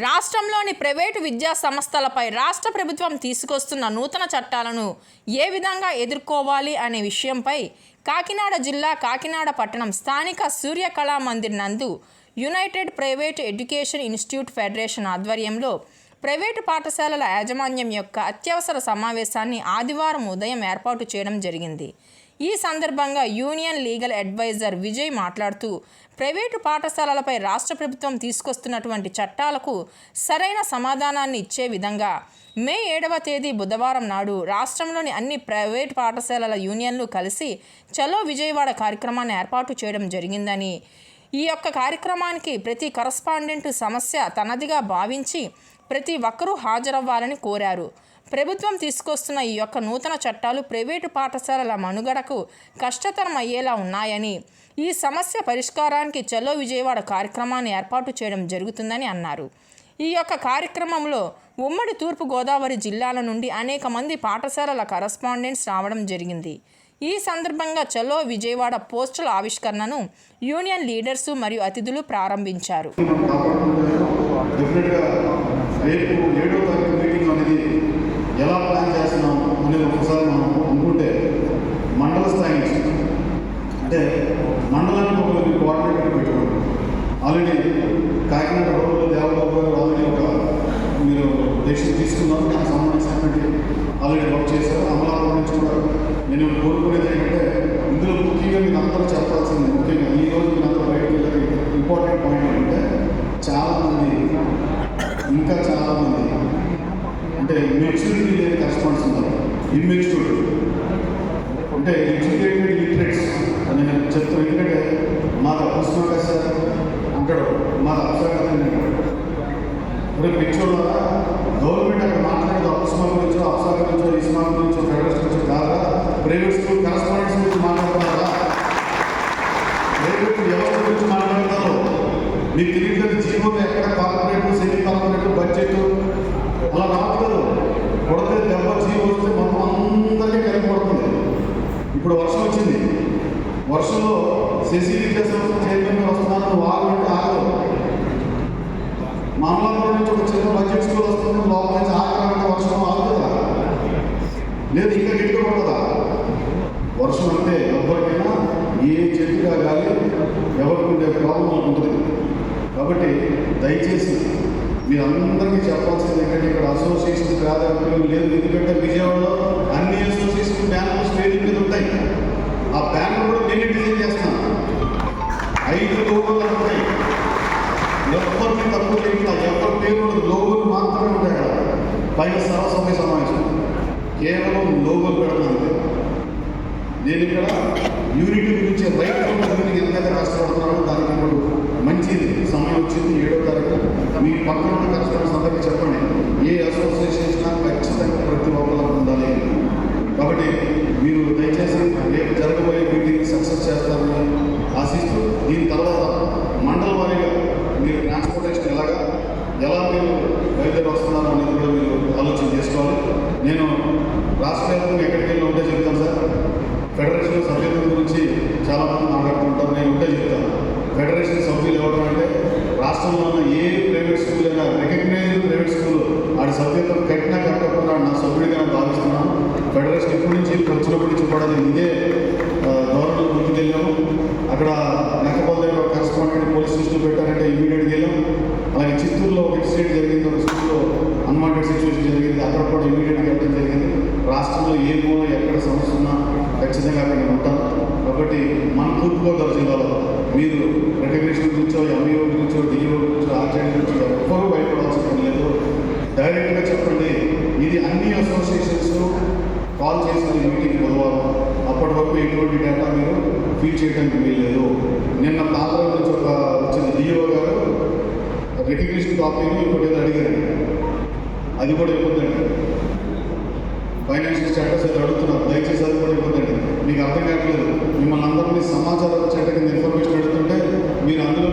రాష్ట్రంలోని ప్రైవేటు విద్యా సంస్థలపై రాష్ట్ర ప్రభుత్వం తీసుకొస్తున్న నూతన చట్టాలను ఏ విధంగా ఎదుర్కోవాలి అనే విషయంపై కాకినాడ జిల్లా కాకినాడ పట్టణం స్థానిక సూర్యకళా మందిర్ నందు united private education institute federation ఆధ్వర్యంలో ప్రైవేటు పాఠశాలల యాజమాన్యం యొక్క అత్యవసర సమావేశాన్ని ఆదివారం ఉదయం ఏర్పాటు చేయడం జరిగింది. ఈ సందర్భంగా యూనియన్ లీగల్ అడ్వైజర్ విజయ్ మాట్లాడుతూ ప్రైవేటు పాఠశాలలపై రాష్ట్ర ప్రభుత్వం తీసుకొస్తున్నటువంటి చట్టాలకు సరైన సమాధానాన్ని ఇచ్చే విధంగా మే ఏడవ తేదీ బుధవారం నాడు రాష్ట్రంలోని అన్ని ప్రైవేటు పాఠశాలల యూనియన్లు కలిసి చలో విజయవాడ కార్యక్రమాన్ని ఏర్పాటు చేయడం జరిగిందని ఈ యొక్క కార్యక్రమానికి ప్రతి కరస్పాండెంట్ సమస్య తనదిగా భావించి ప్రతి ఒక్కరూ హాజరవ్వాలని కోరారు. ప్రభుత్వం తీసుకొస్తున్న ఈ యొక్క నూతన చట్టాలు ప్రైవేటు పాఠశాలల మనుగడకు కష్టతరం అయ్యేలా ఉన్నాయని ఈ సమస్య పరిష్కారానికి చలో విజయవాడ కార్యక్రమాన్ని ఏర్పాటు చేయడం జరుగుతుందని అన్నారు ఈ యొక్క కార్యక్రమంలో ఉమ్మడి తూర్పు గోదావరి జిల్లాల నుండి అనేక మంది పాఠశాలల కరస్పాండెంట్స్ రావడం జరిగింది ఈ సందర్భంగా చలో విజయవాడ పోస్టుల ఆవిష్కరణను యూనియన్ లీడర్సు మరియు అతిథులు ప్రారంభించారు రేపు ఏడో తారీఖు మీటింగ్ అనేది ఎలా ప్లాన్ చేస్తున్నాం అనేది ఒకసారి మనం అనుకుంటే మండల స్థాయి నుంచి అంటే మండలానికి ఒక కోఆర్డినేటర్ పెట్టుకోండి ఆల్రెడీ కాకినాడ రోడ్లు దేవబాబు గారు ఆల్రెడీ ఒక మీరు డెసిషన్ తీసుకున్నారు దానికి సంబంధించినటువంటి ఆల్రెడీ వర్క్ చేశారు అమలాపురం నుంచి కూడా నేను కోరుకునేది ఏంటంటే ఇందులో ముఖ్యంగా మీకు అందరూ చెప్పాల్సింది ముఖ్యంగా ఈ రోజు మీరు అందరూ బయటకు వెళ్ళి ఇంపార్టెంట్ పాయింట్ ఏంటంటే చాలామంది ఇంకా చాలామంది అంటే మెచ్యూరిటీ లేని కస్టమర్స్ ఉన్నారు ఇమ్మెచ్యూర్ అంటే ఎడ్యుకేటెడ్ లిటరేట్స్ అని నేను చెప్తాను ఎందుకంటే మాది అపుష్మక సార్. అంటాడు మాది అప్సరకత ఇప్పుడు పిక్చర్ గవర్నమెంట్ అక్కడ మాట్లాడేది. అపుష్మా గురించో అప్సర గురించో ఇస్మా గురించో ఫెడరేషన్ గురించో కాదా ప్రైవేట్ స్కూల్ కరస్పాండెన్స్ గురించి మాట్లాడుతున్నారా ప్రైవేట్ వ్యవస్థ గురించి మాట్లాడుతున్నారు మీకు తెలియట్లేదు జీవో ఎక్కడ కార్పొరేట్ సెమీ కార్పొరేట్ బడ్జెట్ అలా రావట్లేదు కొడితే దెబ్బ జీవో వస్తే మొత్తం అందరికీ కలిపి పడుతుంది ఇప్పుడు వర్షం వచ్చింది వర్షంలో శశి విద్యా సంస్థ వాళ్ళు అంటే ఆగదు మామలాపురం నుంచి ఒక చిన్న బడ్జెట్ స్కూల్ వస్తుంది లోపల నుంచి ఆగకుండా వర్షం ఆగుతుందా? లేదు ఇంకా గిట్టుగా ఉండదా వర్షం అంటే ఎవరికైనా ఏ చెట్టుగా కానీ ఎవరికి ఉండే ప్రాబ్లం ఉంటుంది కాబట్టి దయచేసి మీరందరికీ చెప్పాల్సింది ఏంటంటే ఇక్కడ అసోసియేషన్ ప్రాధాన్యత లేదు. ఎందుకంటే విజయవాడలో అన్ని అసోసియేషన్ బ్యానర్స్ పైన సర్వసభ్య సమావేశం కేవలం లోగో పెడతాను నేను ఇక్కడ యూనిటీ గురించి రైట్ గురించి ఎంత కష్టపడుతున్నారో దానికి ఇప్పుడు మంచి సమయం వచ్చింది. ఏడో తారీఖు. మీ పక్కన ఉన్న కస్టమర్స్ అందరికీ చెప్పండి. ఏ అసోసియేషన్ ఖచ్చితంగా ప్రతి ఒక్కరు ఉండాలి కాబట్టి మీరు దయచేసి రేపు జరగబోయే మీటింగ్ సక్సెస్ చేస్తారని ఆశిస్తూ దీని తర్వాత మండల వారీగా మీరు ట్రాన్స్పోర్టేషన్ ఎలాగా ఎలా మీరు బయలుదేరి వస్తున్నారు అనేది కూడా మీరు ఆలోచన చేసుకోవాలి నేను రాష్ట్ర వ్యాప్తంగా ఎక్కడికి వెళ్ళి ఉంటే చెప్తాను సార్. ఫెడరేషన్ సభ్యుల గురించి చాలా మంది మాట్లాడుతుంటారు నేను ఉంటే చెప్తాను. ఫెడరేషన్ సభ్యులు ఎవరు అంటే రాష్ట్రంలో ఉన్న ఏ ప్రైవేట్ స్కూల్ అయినా రికగ్నైజ్డ్ ప్రైవేట్ స్కూల్ ఆడి సభ్యత్వం కట్టినా కట్టకుండా నా సభ్యుడిగా నేను భావిస్తున్నాను. ఫెడరేషన్ ఎప్పటి నుంచి వచ్చినప్పటి నుంచి కూడా నేను ఇదే గవర్నమెంట్ ముందుకెళ్ళాము అక్కడ నెక్కపల్లి దగ్గర ఒక కరస్పాండెంట్ పోలీస్ స్టేషన్ పెట్టారంటే ఇమీడియట్గా వెళ్ళాం అలాగే చిత్తూరులో ఒక ఇన్సిడెంట్ జరిగింది ఒక స్కూల్లో అన్వాంటెడ్ సిచ్యువేషన్ జరిగింది అక్కడ కూడా ఇమీడియట్గా జరిగింది. రాష్ట్రంలో ఏ మూల ఎక్కడ సమస్య ఉన్నా ఖచ్చితంగా అక్కడ నేను ఉంటాను కాబట్టి మన తూర్పుగోదావరి జిల్లాలో మీరు రికగ్నేషన్ గురించో ఎంఈఓ గురించో డిఈఓ గురించో ఆర్టీఐ గురించో ఎవ్వరూ భయపడాల్సిన పని లేదు. డైరెక్ట్గా చెప్పండి ఇది అన్ని అసోసియేషన్స్ కాల్ చేసిన మీటింగ్ బుధవారం. అప్పటి వరకు ఎటువంటి డేటా మీరు ఫీల్ చేయడానికి వీల్లేదు. నిన్న పాత్ర నుంచి ఒక వచ్చిన డిఓ గారు రికగ్నిషన్ కాపీని ఇప్పుడు ఏదో అడిగారు. అది కూడా ఇవ్వద్దండి ఫైనాన్షియల్ స్టేటస్ అది అడుగుతున్నాను. దయచేసి అది కూడా మీకు అర్థం కావట్లేదు. మిమ్మల్ని అందరినీ సమాచారం వచ్చే కింద ఇన్ఫర్మేషన్ అడుగుతుంటే మీరు అందులో